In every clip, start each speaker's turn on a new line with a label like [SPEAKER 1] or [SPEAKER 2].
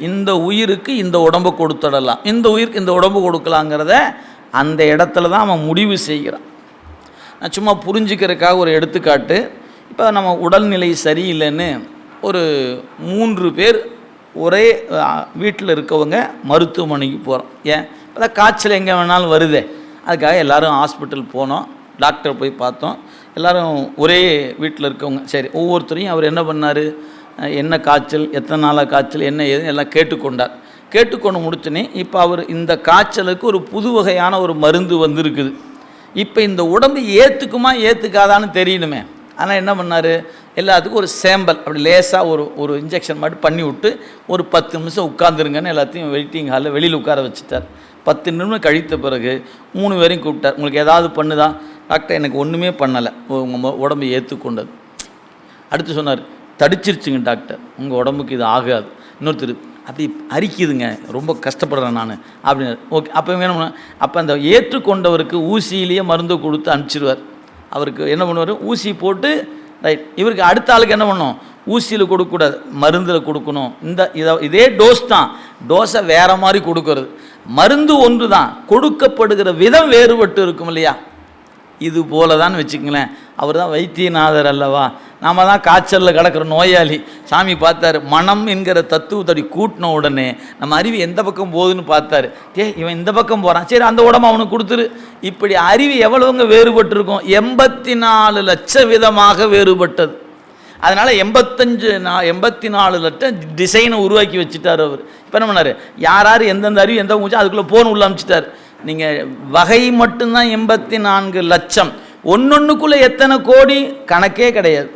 [SPEAKER 1] இந்த உயிருக்கு இந்த உடம்பு கொடுத்துடலாம். இந்த உயிருக்கு இந்த உடம்பு கொடுக்கலாங்கிறத அந்த இடத்துல தான் அவன் முடிவு செய்கிறான். நான் சும்மா புரிஞ்சுக்கிறதுக்காக ஒரு எடுத்துக்காட்டு. இப்போ நம்ம உடல்நிலை சரியில்லைன்னு ஒரு மூன்று பேர் ஒரே வீட்டில் இருக்கவங்க மருத்துவமனைக்கு போகிறோம். ஏன்? இப்போ காய்ச்சல் எங்கே வேணாலும் வருதே. அதுக்காக எல்லாரும் ஹாஸ்பிட்டல் போனோம். டாக்டர் போய் பார்த்தோம். எல்லோரும் ஒரே வீட்டில் இருக்கவங்க. சரி ஒவ்வொருத்தரையும் அவர் என்ன பண்ணார்? என்ன காய்ச்சல் எத்தனை நாளாக காய்ச்சல் என்ன ஏதுன்னு எல்லாம் கேட்டுக்கொண்டார். கேட்டுக்கொண்டு முடிச்சோன்னே இப்போ அவர் இந்த காய்ச்சலுக்கு ஒரு புது வகையான ஒரு மருந்து வந்திருக்குது. இப்போ இந்த உடம்பு ஏற்றுக்குமா ஏற்றுக்காதான்னு தெரியணுமே. ஆனால் என்ன பண்ணார்? எல்லாத்துக்கும் ஒரு சேம்பல் அப்படி லேசாக ஒரு ஒரு இன்ஜெக்ஷன் மட்டும் பண்ணி விட்டு ஒரு பத்து நிமிஷம் உட்காந்துருங்கன்னு எல்லாத்தையும் வெயிட்டிங் ஹாலில் வெளியில் உட்கார வச்சுட்டார். பத்து நிமிடம் கழித்த பிறகு மூணு பேரையும் கூப்பிட்டார். உங்களுக்கு ஏதாவது பண்ணுதான் டாக்டர் எனக்கு ஒன்றுமே பண்ணலை. உங்கள் உடம்பு ஏற்றுக்கொண்டது அடுத்து சொன்னார் தடிச்சிருச்சுங்க டாக்டர். உங்கள் உடம்புக்கு இது ஆகாது. இன்னொருத்தர் அப்படி அரிக்குதுங்க. ரொம்ப கஷ்டப்படுறேன் நான். அப்படின்னு ஓகே அப்போ வேணும் அப்போ அந்த ஏற்றுக்கொண்டவருக்கு ஊசியிலேயே மருந்து கொடுத்து அனுப்பிச்சிடுவார் அவருக்கு என்ன பண்ணுவார்? ஊசி போட்டு ரைட் இவருக்கு அடுத்த ஆளுக்கு என்ன பண்ணணும்? ஊசியில் கொடுக்கக்கூடாது. மருந்தில் கொடுக்கணும். இந்த இதை இதே டோஸ் தான். டோஸை வேறு மாதிரி கொடுக்கறது. மருந்து ஒன்று தான். கொடுக்கப்படுகிற விதம் வேறுபட்டு இருக்கும் இல்லையா? இது போல தான் வச்சுக்கங்களேன். அவர் தான் வைத்தியநாதர் அல்லவா? நாம் தான் காய்ச்சலில் கிடக்கிற நோயாளி. சாமி பார்த்தாரு மனம் என்கிற தத்துவத்தடி கூட்டின உடனே நம்ம அறிவு எந்த பக்கம் போகுதுன்னு பார்த்தாரு. ஏ இவன் இந்த பக்கம் போகிறான் சரி அந்த உடம்பு அவனுக்கு கொடுத்துரு. இப்படி அறிவு எவ்வளவுங்க வேறுபட்டிருக்கும்? எண்பத்தி நாலு லட்சம் விதமாக வேறுபட்டது. அதனால் எண்பத்தஞ்சு நா எண்பத்தி நாலு லட்சம் டிசைனை உருவாக்கி வச்சுட்டார் அவர். இப்போ என்ன பண்ணார்? யார் யார் எந்தெந்த அறிவு எந்த முடிச்சோ அதுக்குள்ளே போன் உள்ள அமைச்சிட்டார். நீங்கள் வகை மட்டும்தான் எண்பத்தி நான்கு லட்சம். ஒன்னொன்றுக்குள்ளே எத்தனை கோடி? கணக்கே கிடையாது.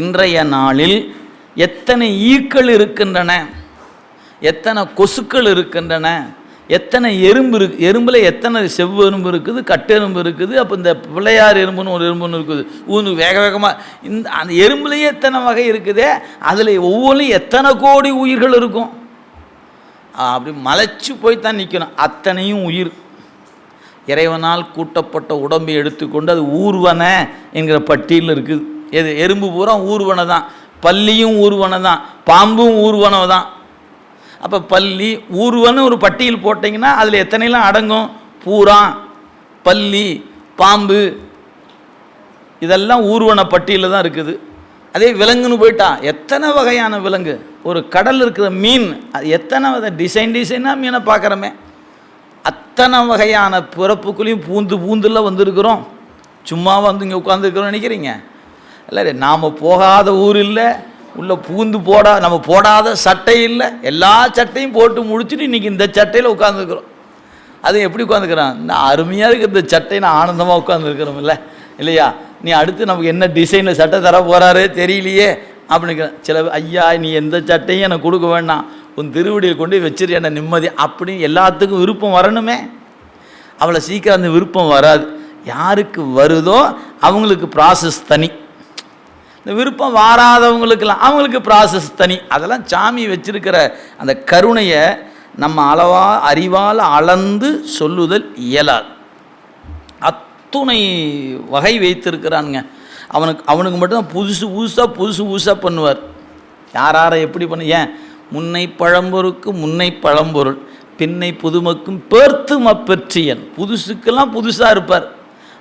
[SPEAKER 1] இன்றைய நாளில் எத்தனை ஈக்கள் இருக்கின்றன? எத்தனை கொசுக்கள் இருக்கின்றன? எத்தனை எறும்பு இருக்கு எறும்பில் எத்தனை செவ்வெரும்பு இருக்குது கட்டெரும்பு இருக்குது அப்போ இந்த பிள்ளையார் எறும்புன்னு ஒரு எறும்புன்னு இருக்குது. ஊனு வேக வேகமாக இந்த அந்த எறும்புலேயே எத்தனை வகை இருக்குதே அதில் ஒவ்வொன்றும் எத்தனை கோடி உயிர்கள் இருக்கும்? அப்படி மலைச்சு போய் தான் நிற்கணும் அத்தனையும் உயிர். இறைவனால் கூட்டப்பட்ட உடம்பை எடுத்துக்கொண்டு அது ஊர்வன என்கிற பட்டியலில் இருக்குது. எது எறும்பு பூரா ஊர்வனை தான் பல்லியும் ஊர்வனை தான் பாம்பும் ஊர்வனை தான் அப்போ பல்லி ஊர்வன்னு ஒரு பட்டியல் போட்டிங்கன்னா அதில் எத்தனைலாம் அடங்கும்? பூரா பல்லி பாம்பு. இதெல்லாம் ஊர்வன பட்டியலில் தான் இருக்குது. அதே விலங்குன்னு போயிட்டா எத்தனை வகையான விலங்கு? ஒரு கடல் இருக்கிற மீன் அது எத்தனை வித டிசைன் டிசைனாக மீனை பார்க்குறோமே. அத்தனை வகையான பிறப்புக்குள்ளேயும் பூந்து பூந்துல வந்திருக்கிறோம். சும்மா வந்து இங்கே உட்காந்துருக்கிறோம் நினைக்கிறீங்க? இல்லை நாம் போகாத ஊர் இல்லை உள்ளே பூந்து போடா நம்ம போடாத சட்டை இல்லை எல்லா சட்டையும் போட்டு முடிச்சுட்டு இன்றைக்கி இந்த சட்டையில் உட்காந்துருக்குறோம் அது எப்படி உட்காந்துக்கிறான் நான் அருமையாக இருக்குது இந்த சட்டை நான் ஆனந்தமாக உட்காந்துருக்கிறோம் இல்லை? இல்லையா? நீ அடுத்து நமக்கு என்ன டிசைனில் சட்டை தர போகிறாரு தெரியலையே அப்படின்னு சில ஐயா நீ எந்த சட்டையும் எனக்கு கொடுக்க வேண்டாம். உன் திருவடியை கொண்டு வச்சிரு என்ன நிம்மதி. அப்படின்னு எல்லாத்துக்கும் விருப்பம் வரணுமே. அவ்வளோ சீக்கிரம் அந்த விருப்பம் வராது. யாருக்கு வருதோ அவங்களுக்கு ப்ராசஸ் தனி. இந்த விருப்பம் வாராதவங்களுக்கெல்லாம் அவங்களுக்கு ப்ராசஸ் தனி. அதெல்லாம் சாமி வச்சிருக்கிற அந்த கருணையை நம்ம அளவா அறிவால் அளந்து சொல்லுதல் இயலாது. அத்துணை வகை வைத்திருக்கிறானுங்க. அவனுக்கு அவனுக்கு மட்டும்தான் புதுசு புதுசாக புதுசு புதுசாக பண்ணுவார். யார் யாரை எப்படி பண்ண? ஏன்? முன்னை பழம்பொருக்கு முன்னை பழம்பொருள். பின்னை புதுமக்கும் பேர்த்து அப்பெற்றியன் புதுசுக்கெல்லாம் புதுசாக இருப்பார்.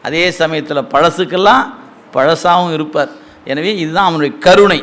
[SPEAKER 1] அதே சமயத்தில் பழசுக்கெல்லாம் பழசாகவும் இருப்பார். எனவே இதுதான் அவனுடைய கருணை.